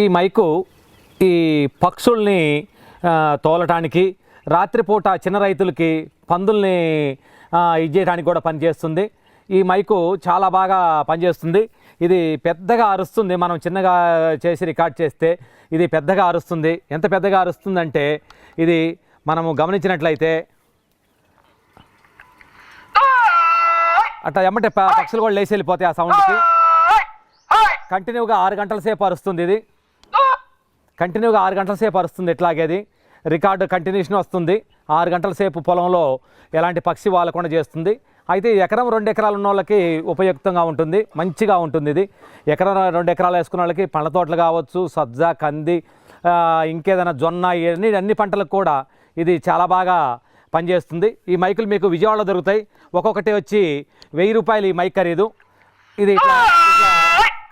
ఈ మైకు ఈ పక్షుల్ని తోలటానికి రాత్రిపూట చిన్న రైతులకి పందుల్ని ఆ, ఇది చేయడానికి కూడా పనిచేస్తుంది. ఈ మైకు చాలా బాగా పనిచేస్తుంది. ఇది పెద్దగా అరుస్తుంది. మనం చిన్నగా చేసి రికార్డ్ చేస్తే ఇది పెద్దగా అరుస్తుంది. ఎంత పెద్దగా అరుస్తుందంటే ఇది మనము గమనించినట్లయితే అట్లా ఎమ్మటే పక్షులు కూడా లేచి వెళ్ళిపోతాయి ఆ సౌండ్కి కంటిన్యూగా ఆరు గంటల సేపు అరుస్తుంది ఇది. కంటిన్యూగా ఆరు గంటల సేపు అరుస్తుంది ఇట్లాగేది రికార్డు కంటిన్యూషన్ వస్తుంది. ఆరు గంటల సేపు పొలంలో ఎలాంటి పక్షి వాలకుండా చేస్తుంది. అయితే ఎకరం రెండు ఎకరాలు ఉన్న వాళ్ళకి ఉపయుక్తంగా ఉంటుంది. మంచిగా ఉంటుంది ఇది. ఎకరం రెండు ఎకరాలు వేసుకున్న వాళ్ళకి పండ్ల తోటలు కావచ్చు సజ్జ కంది ఇంకేదైనా జొన్న ఇవన్నీ అన్ని పంటలకు కూడా ఇది చాలా బాగా పనిచేస్తుంది. ఈ మైకులు మీకు విజయవాడలో దొరుకుతాయి. ఒక్కొక్కటి వచ్చి వెయ్యి రూపాయలు ఈ మైక్ ఖరీదు. ఇది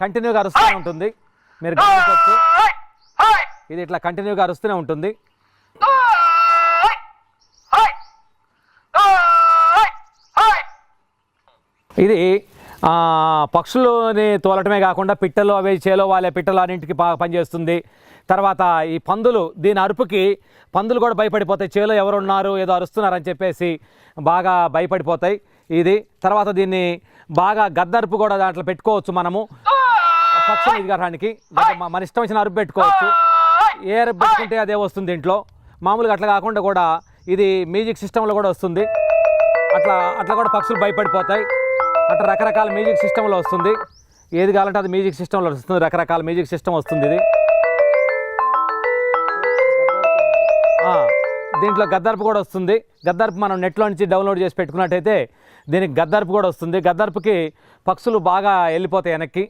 కంటిన్యూగా అరుస్తూనే ఉంటుంది. మీరు గమనించవచ్చు. ఇది ఇట్లా కంటిన్యూగా అరుస్తూనే ఉంటుంది. ఇది పక్షులని తోలటమే కాకుండా పిట్టలు అవి చేలో వాళ్ళే పిట్టలు అన్నింటికి బాగా పనిచేస్తుంది. తర్వాత ఈ పందులు దీని అరుపుకి పందులు కూడా భయపడిపోతాయి. చేలో ఎవరు ఉన్నారు ఏదో అరుస్తున్నారని చెప్పేసి బాగా భయపడిపోతాయి ఇది. తర్వాత దీన్ని బాగా గద్దరుపు కూడా దాంట్లో పెట్టుకోవచ్చు మనము. పక్షులు ఎదగడానికి మన ఇష్టం వచ్చిన అరుపు పెట్టుకోవచ్చు. ఏఆర్ పెట్టుకుంటే అదే వస్తుంది ఇంట్లో. మామూలుగా అట్లా కాకుండా కూడా ఇది మ్యూజిక్ సిస్టంలో కూడా వస్తుంది. అట్లా అట్లా కూడా పక్షులు భయపడిపోతాయి. అట్లా రకరకాల మ్యూజిక్ సిస్టంలో వస్తుంది. ఏది కావాలంటే అది మ్యూజిక్ సిస్టంలో వస్తుంది. రకరకాల మ్యూజిక్ సిస్టమ్ వస్తుంది ఇది. దీంట్లో గద్దర్పు కూడా వస్తుంది. గద్దర్పు మనం నెట్లో నుంచి డౌన్లోడ్ చేసి పెట్టుకున్నట్టయితే దీనికి గద్దర్పు కూడా వస్తుంది. గద్దర్పుకి పక్షులు బాగా వెళ్ళిపోతాయి వెనక్కి.